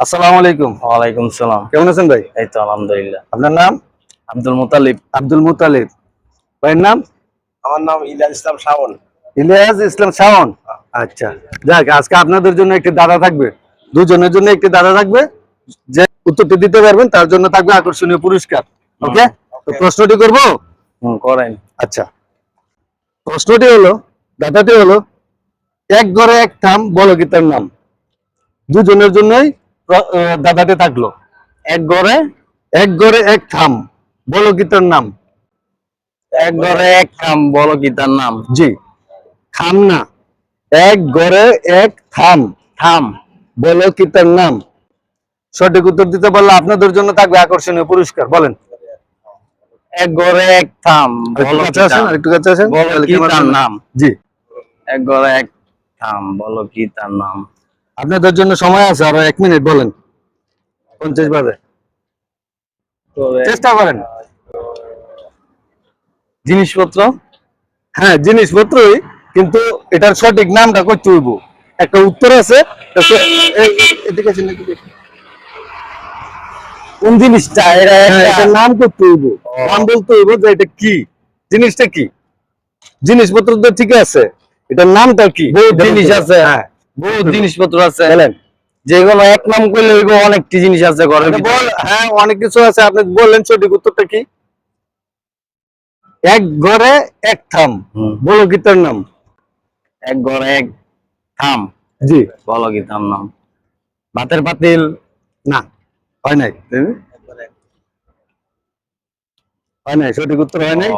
আসসালামু আলাইকুম। ওয়ালাইকুম সালাম। কেমন আছেন ভাই? এই তো আলহামদুলিল্লাহ। আপনার নাম? আব্দুল মুতালিব। আব্দুল মুতালিব। ভাইয়ের নাম? আমার নাম ইলিয়াস ইসলাম শাওন। ইলিয়াস ইসলাম শাওন? আচ্ছা। যাক আজকে আপনাদের জন্য একটি দাদা থাকবে। দুজনের জন্য একটি দাদা থাকবে। যে উত্তরটি দিতে পারবেন তার জন্য থাকবে আকর্ষণীয় পুরস্কার। ওকে? তো প্রশ্নটি করব? হুম করেন। আচ্ছা। প্রশ্নটি হলো দাদাটি হলো এক ঘরে এক থাম বলো গীতার নাম। দুজনের জন্যই দাদাটি থাকল। এক ঘরে এক ঘরে এক থাম বলো গীতার নাম? এক ঘরে এক খাম বলো কি তার নাম? জি। থাম না এক ঘরে এক থাম। থাম। বলো কি তার নাম? সঠিক উত্তর দিতে পারলে আপনাদের জন্য থাকবে আকর্ষণীয় পুরস্কার বলেন। এক ঘরে এক থাম বলো কাছে আসেন বলো তাহলে কি ক্যামেরার তার সামনে- নাম? জি। এক ঘরে এক থাম বলো কি তার নাম? আপনাদের জন্য সময় আছে আরও এক মিনিট বলেন। পঞ্চাশ বাজে। চেষ্টা করেন। জিনিসপত্র? হ্যাঁ জিনিসপত্রই কিন্তু এটার সঠিক নামটা করতে হইব। একটা উত্তর আছে এদিকে কোন জিনিসটা? এরা হ্যাঁ, এটার নাম করতে হইব। নাম বলতে হইব যে এটা কি? জিনিসটা কি? জিনিসপত্র তো ঠিক আছে। এটার নামটা কি? জিনিস আছে। হ্যাঁ। বহুত জিনিসপত্র আছে। যেগুলো এক নাম করলে ওইগুলো অনেকটি জিনিস আছে ঘরের হ্যাঁ অনেক কিছু আছে। আপনি বললেন সঠিক উত্তরটা কি? এক ঘরে এক থাম। বলো গীতার নাম? এক ঘরে এক থাম। জি। বলো কি তার নাম? ভাতের পাতিল? না হয় নাই। হয় নাই সঠিক উত্তর হয় নাই?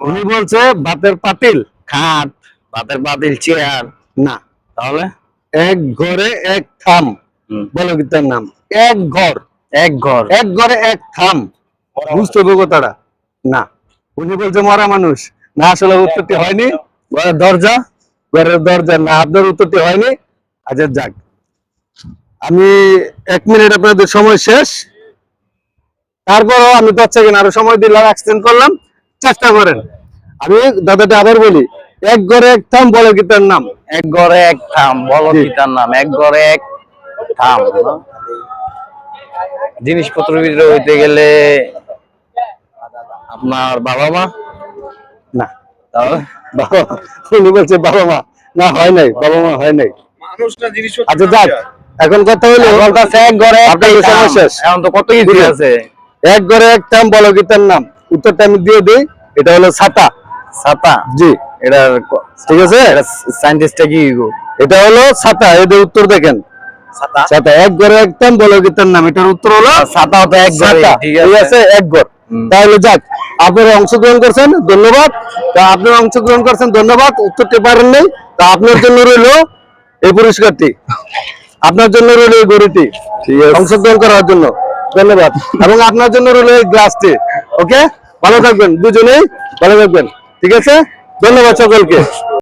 উনি বলছে ভাতের পাতিল। খাট ভাতের পাতিল চেয়ার। না। তাহলে? এক ঘরে এক থাম। বলো গীতার নাম? এক ঘর। এক ঘর। এক ঘরে এক থাম। বুঝতে হবে কথাটা। না। উনি বলছে মরা মানুষ। না আসলে উত্তরটি হয়নি। ঘরের দরজা ঘরের দরজা না। আপনার উত্তরটি হয়নি। আচ্ছা যাক। আমি এক মিনিট আপনাদের সময় শেষ। তারপরও আমি দশ সেকেন্ড আরও সময় দিলাম এক্সটেন্ড করলাম। চেষ্টা করেন। আমি দাদাটা আবার বলি এক ঘরে এক থাম বলে গীতার নাম? এক ঘরে এক থাম বলো জি। কি তার নাম? এক ঘরে এক থাম জিনিসপত্র ভিতরে হইতে গেলে আপনার বাবা মা? না। বাবা উনি বলছে বাবা মা। না হয় নাই বাবা মা হয় নাই। আচ্ছা যাক এখন কথা হলো এক ঘরে শেষ। এখন তো কত কিছু? আছে। এক ঘরে এক থাম বলো গীতার নাম? উত্তরটা আমি দিয়ে দিই এটা হলো ছাতা। ছাতা? জি। এটা ঠিক আছে? সায়েন্টিস্টটা কি? এটা হলো ছাতা এদের উত্তর দেখেন। ছাতা? ছাতা এক ঘরে এক থাম বলো গীতার নাম এটার উত্তর হলো ছাতাও তো এক ঘরে ছাতা। ঠিক আছে। আছে এক ঘর। তাহলে যাক আপনারা অংশগ্রহণ করছেন ধন্যবাদ। তা আপনারা অংশগ্রহণ করছেন ধন্যবাদ উত্তরটি পারেন নাই। তা আপনার জন্য রইল এই পুরস্কারটি। আপনার জন্য রইল এই গরুটি। অংশগ্রহণ করার জন্য। ধন্যবাদ। এবং আপনার জন্য রইল এই গ্লাসটি। ওকে? ভালো থাকবেন দুজনেই ভালো থাকবেন। ঠিক আছে? ধন্যবাদ সকলকে।